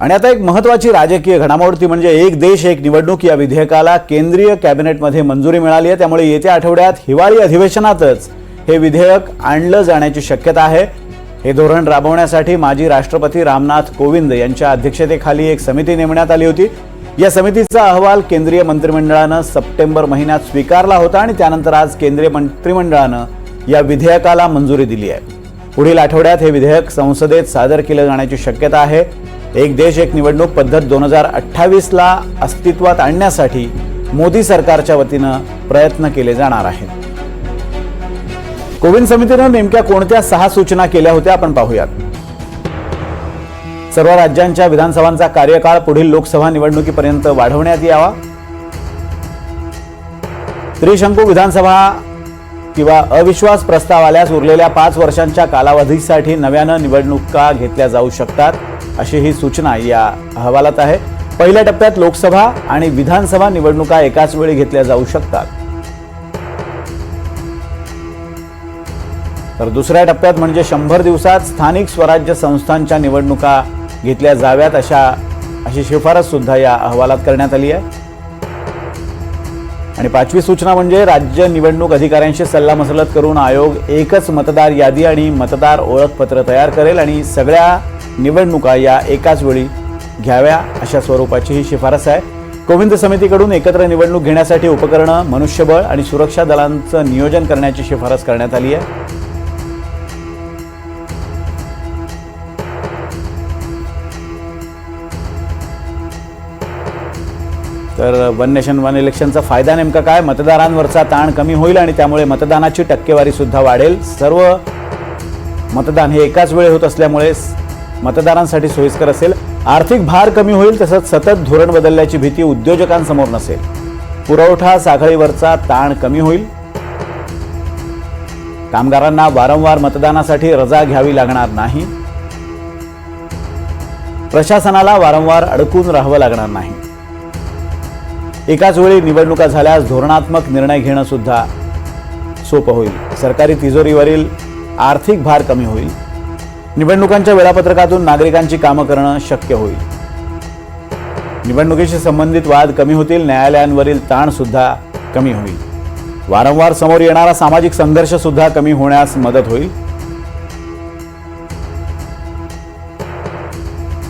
आणि आता एक महत्वाची राजकीय घडामोड ती म्हणजे एक देश एक निवडणूक या विधेयकाला केंद्रीय कॅबिनेटमध्ये मंजुरी मिळाली आहे. त्यामुळे येत्या आठवड्यात हिवाळी अधिवेशनातच हे विधेयक आणलं जाण्याची शक्यता आहे. हे धोरण राबवण्यासाठी माजी राष्ट्रपती रामनाथ कोविंद यांच्या अध्यक्षतेखाली एक समिती नेमण्यात आली होती. या समितीचा अहवाल केंद्रीय मंत्रिमंडळानं सप्टेंबर महिन्यात स्वीकारला होता आणि त्यानंतर आज केंद्रीय मंत्रिमंडळानं या विधेयकाला मंजुरी दिली आहे. पुढील आठवड्यात हे विधेयक संसदेत सादर केलं जाण्याची शक्यता आहे. एक देश एक निवडणूक पद्धत दोन हजार अठ्ठावीसला अस्तित्वात आणण्यासाठी मोदी सरकारच्या वतीनं प्रयत्न केले जाणार आहेत. कोविंद समितीनं नेमक्या कोणत्या सहा सूचना केल्या होत्या आपण पाहूयात. सर्व राज्यांच्या विधानसभांचा कार्यकाळ पुढील लोकसभा निवडणुकीपर्यंत वाढवण्यात यावा. त्रिशंकू विधानसभा किंवा अविश्वास प्रस्ताव आल्यास उरलेल्या पाच वर्षांच्या कालावधीसाठी नव्यानं निवडणुका घेतल्या जाऊ शकतात. अशी ही सूचना या अहवालात आहे. पहिल्या टप्प्यात लोकसभा आणि विधानसभा निवडणुका एकाच वेळी घेतल्या जाऊ शकतात. तर दुसऱ्या टप्प्यात म्हणजे शंभर दिवसात स्थानिक स्वराज्य संस्थांच्या निवडणुका घेतल्या जाव्यात अशा अशी शिफारस सुद्धा या अहवालात करण्यात आली आहे. आणि पाचवी सूचना म्हणजे राज्य निवडणूक अधिकाऱ्यांशी सल्लामसलत करून आयोग एकच मतदार यादी आणि मतदार ओळखपत्र तयार करेल आणि सगळ्या निवडणुका या एकाच वेळी घ्याव्या अशा स्वरूपाची ही शिफारस आहे. गोविंद समितीकडून एकत्र निवडणूक घेण्यासाठी उपकरणं मनुष्यबळ आणि सुरक्षा दलांचं नियोजन करण्याची शिफारस करण्यात आली आहे. तर वन नेशन वन इलेक्शनचा फायदा नेमका काय? मतदारांवरचा ताण कमी होईल आणि त्यामुळे मतदानाची टक्केवारी सुद्धा वाढेल. सर्व मतदान हे एकाच वेळी होत असल्यामुळे मतदारांसाठी सोयीस्कर असेल आर्थिक भार कमी होईल तसंच सतत धोरण बदलल्याची भीती उद्योजकांसमोर नसेल. पुरवठा साखळीवरचा ताण कमी होईल. कामगारांना वारंवार मतदानासाठी रजा घ्यावी लागणार नाही. प्रशासनाला वारंवार अडकून राहावं लागणार नाही. एकाच वेळी निवडणुका झाल्यास धोरणात्मक निर्णय घेणं सुद्धा सोपं होईल. सरकारी तिजोरीवरील आर्थिक भार कमी होईल. निवडणुकांच्या वेळापत्रकातून नागरिकांची कामं करणं शक्य होईल. निवडणुकीशी संबंधित वाद कमी होतील न्यायालयांवरील ताणसुद्धा कमी होईल. वारंवार समोर येणारा सामाजिक संघर्षसुद्धा कमी होण्यास मदत होईल.